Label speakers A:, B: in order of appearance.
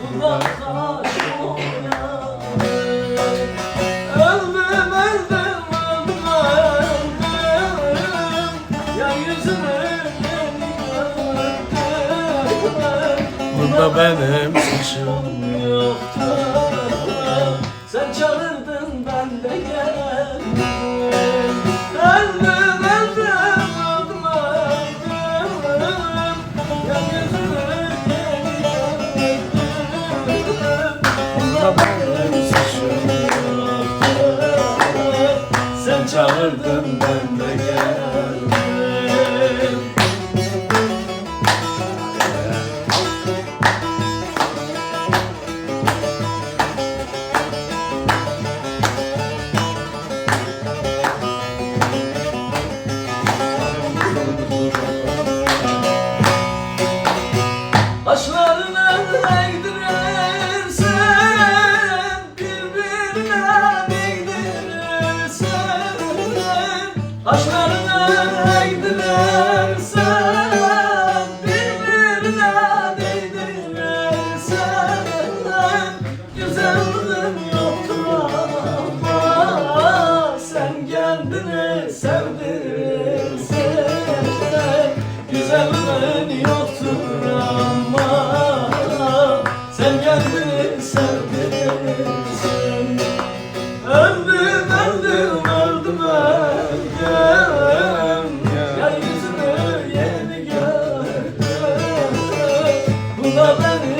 A: dudakta şoyanım Öldüm öldüm öldüm Ya yüzümü
B: Bunda benim suçum
A: yoktu Sen çağırdın Çağırdın ben de geldim Aşklarına Aşklarına değdirirsen Birbirine değdirirsen Güzelliğin yoktur ama Sen kendini sevdirirsen Güzelliğin yoktur ama Sen kendini sevdirirsen Bunda benim